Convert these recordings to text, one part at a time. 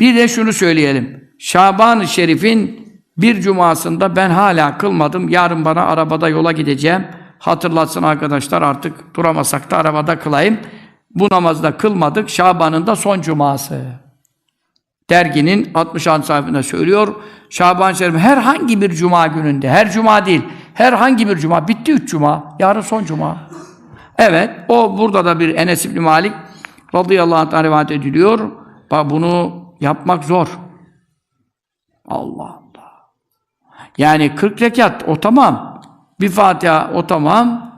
Bir de şunu söyleyelim. Şaban-ı Şerif'in bir cumasında ben hala kılmadım. Yarın bana arabada yola gideceğim. Hatırlatsın arkadaşlar artık duramasak da arabada kılayım. Bu namazda kılmadık. Şaban'ın da son cuması. Derginin 60. sayfasında söylüyor. Şaban Şerif herhangi bir cuma gününde, her cuma değil, herhangi bir cuma, bitti üç cuma, yarın son cuma. Evet, o burada da bir Enes İbni Malik radıyallahu anh'tan rivayet ediliyor. Bak bunu yapmak zor. Allah Allah. Yani 40 rekat o tamam. Bir Fatiha o tamam.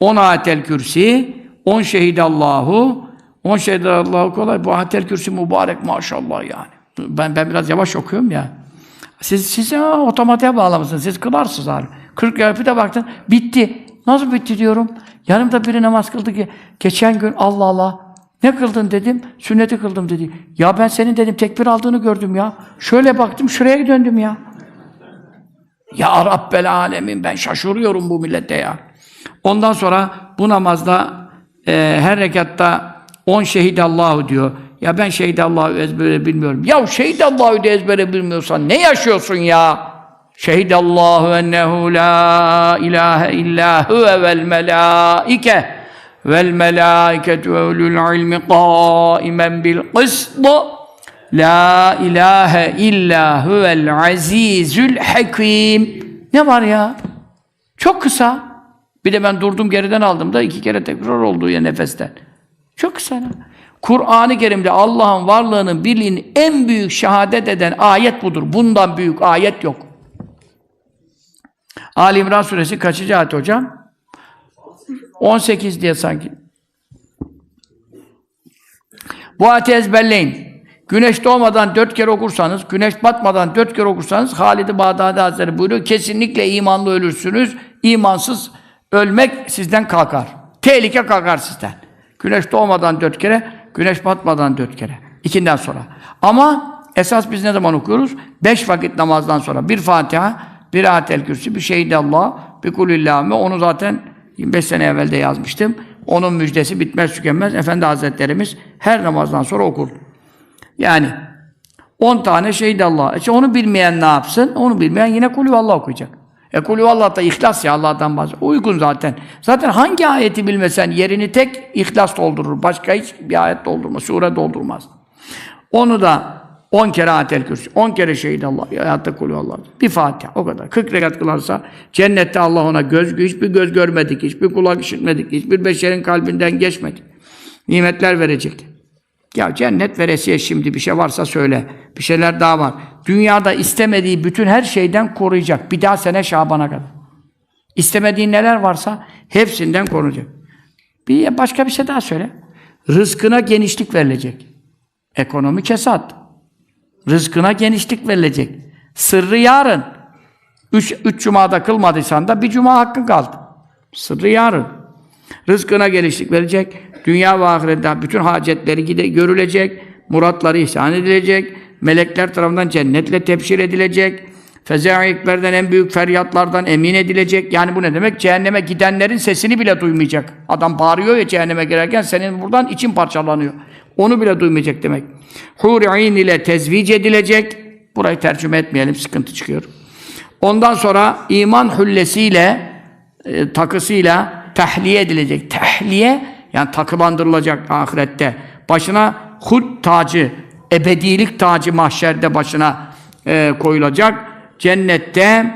10 ayetel kürsi, 10 şehidallahu, 10 şehidallahu kolay. Bu ayetel kürsi mübarek maşallah yani. Ben ben biraz yavaş okuyorum ya. Siz siz ya, otomatiğe bağlamışsınız. Siz kılarsınız abi. 40 rekat de baktın bitti. Nasıl bitti diyorum. Yanımda biri namaz kıldı ki geçen gün Allah Allah ne kıldın dedim. Sünneti kıldım dedi. Ya ben senin dedim tekbir aldığını gördüm ya. Şöyle baktım şuraya döndüm ya. Ya Rabbel Alemin ben şaşırıyorum bu millete ya. Ondan sonra bu namazda e, her rekatta 10 şehidallahu diyor. Ya ben şehidallahu ezbere bilmiyorum. Ya şehidallahu da ezbere bilmiyorsan ne yaşıyorsun ya? Şehidallahu ennehu la ilahe illa huve vel melaike vel melaiketu ve ulul ilmi qaimen bil kıst La ilahe illa huvel azizül hakim. Ne var ya? Çok kısa. Bir de ben durdum geriden aldım da iki kere tekrar oldu ya nefesten. Çok kısa. Kur'an-ı Kerim'de Allah'ın varlığının birliğini en büyük şehadet eden ayet budur. Bundan büyük ayet yok. Ali İmran suresi kaçıncı ayet hocam? 18 diye sanki. Bu ayeti ezberleyin. Güneş doğmadan dört kere okursanız, güneş batmadan dört kere okursanız Halid-i Bağdadi Hazretleri buyuruyor, kesinlikle imanlı ölürsünüz. İmansız ölmek sizden kalkar. Tehlike kalkar sizden. Güneş doğmadan dört kere, güneş batmadan dört kere. İkinden sonra. Ama esas biz ne zaman okuyoruz? Beş vakit namazdan sonra. Bir Fatiha, bir Ayetel Kürsi, bir Şehidallah, bir Kulillahümme. Onu zaten 25 sene evvel de yazmıştım. Onun müjdesi bitmez tükenmez. Efendi Hazretlerimiz her namazdan sonra okur. Yani 10 tane şehit Allah. İşte onu bilmeyen ne yapsın? Onu bilmeyen yine kulü Allah okuyacak. E kulü Allah da ihlas ya Allah'tan bahsediyor. Uygun zaten. Zaten hangi ayeti bilmesen yerini tek ihlas doldurur. Başka hiç bir ayet doldurmaz. Sure doldurmaz. Onu da 10 kere ayetel kürsü, 10 kere şehit Allah, hayatta kulü Allah. Bir Fatiha, o kadar. 40 rekat kılarsa, cennette Allah ona göz, hiçbir göz görmedik, hiçbir kulak işitmedik, hiçbir beşerin kalbinden geçmedi. Nimetler verecek. Ya cennet veresiye şimdi bir şey varsa söyle. Bir şeyler daha var. Dünyada istemediği bütün her şeyden koruyacak. Bir daha sene Şaban'a kadar. İstemediği neler varsa hepsinden koruyacak. Bir başka bir şey daha söyle. Rızkına genişlik verilecek. Ekonomi kesat. Rızkına genişlik verilecek. Sırrı yarın. Üç, üç cumada kılmadıysan da bir cuma hakkın kaldı. Sırrı yarın. Rızkına genişlik verecek. Dünya ve ahirette bütün hacetleri gide, görülecek. Muratları ihsan edilecek. Melekler tarafından cennetle tebşir edilecek. Fezâiklerden en büyük feryatlardan emin edilecek. Yani bu ne demek? Cehenneme gidenlerin sesini bile duymayacak. Adam bağırıyor ya cehenneme girerken senin buradan için parçalanıyor. Onu bile duymayacak demek. Hur-i ile tezvic edilecek. Burayı tercüme etmeyelim, sıkıntı çıkıyor. Ondan sonra iman hüllesiyle, e, takısıyla tahliye edilecek. Tahliye, yani takılandırılacak ahirette. Başına hud tacı, ebedilik tacı mahşerde başına e, koyulacak. Cennette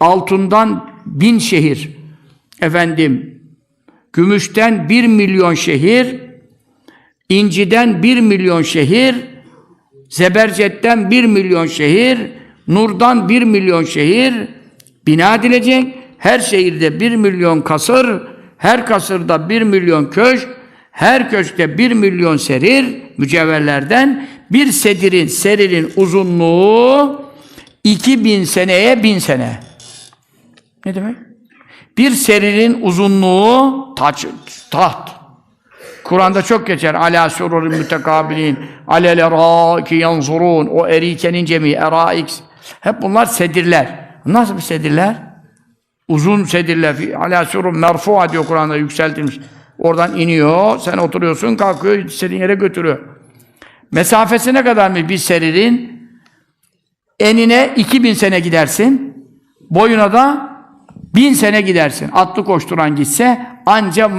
altından bin şehir, efendim, gümüşten bir milyon şehir, İnciden bir milyon şehir, Zebercetten bir milyon şehir, Nur'dan bir milyon şehir bina edilecek. Her şehirde bir milyon kasır, her kasırda bir milyon köşk, her köşkte bir milyon serir mücevherlerden. Bir sedirin, seririn uzunluğu 2000 seneye bin sene. Ne demek? Bir seririn uzunluğu taç, taht. Kur'an'da çok geçer. Ala sururin mütekabilin, alel eraiki yanzurun. O erikenin cemi, eraik. Hep bunlar sedirler. Nasıl bir sedirler? Uzun sedirler. Ala surun merfu'a diyor Kur'an'da yükseltilmiş. Oradan iniyor, sen oturuyorsun, kalkıyor, istediğin yere götürüyor. Mesafesi ne kadar mı bir seririn? Enine 2000 sene gidersin. Boyuna da 1000 sene gidersin. Atlı koşturan gitse anca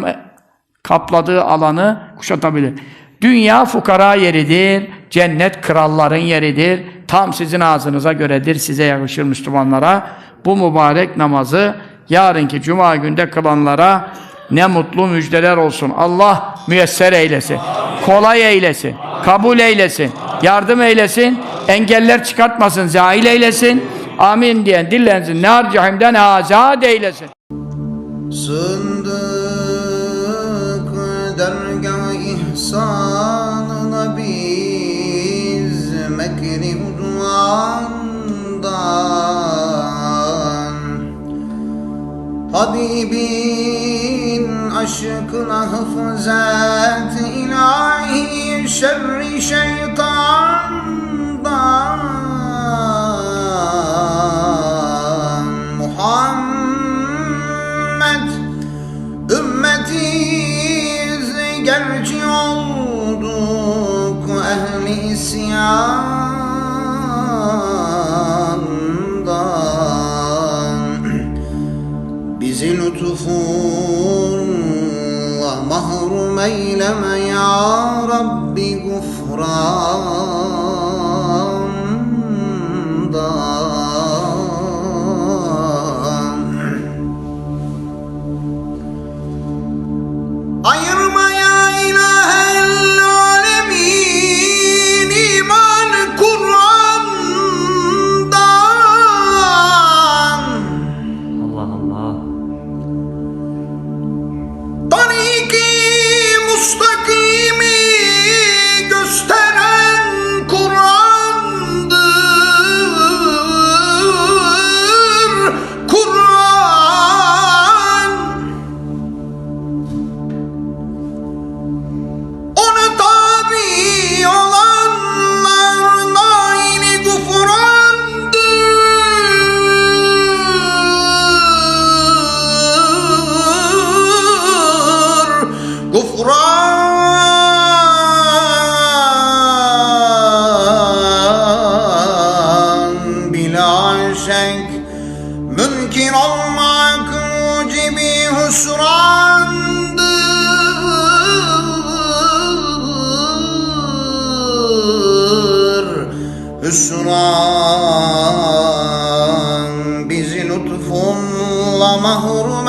kapladığı alanı kuşatabilir. Dünya fukara yeridir. Cennet kralların yeridir. Tam sizin ağzınıza göredir. Size yakışır Müslümanlara. Bu mübarek namazı yarınki cuma günde kılanlara ne mutlu müjdeler olsun. Allah müyesser eylesin. Kolay eylesin. Kabul eylesin. Yardım eylesin. Engeller çıkartmasın. Zahil eylesin. Amin diyen dillensin. Nar cehimden azad eylesin. Sındık ihsanına biz Mekri udvandan Habibin aşkına hıfzet ilahi şerri şeytandan mahrum eyleme ya Rabbi Mümkün olmak mucibi hüsrandır. Hüsran bizi lütfunla mahrum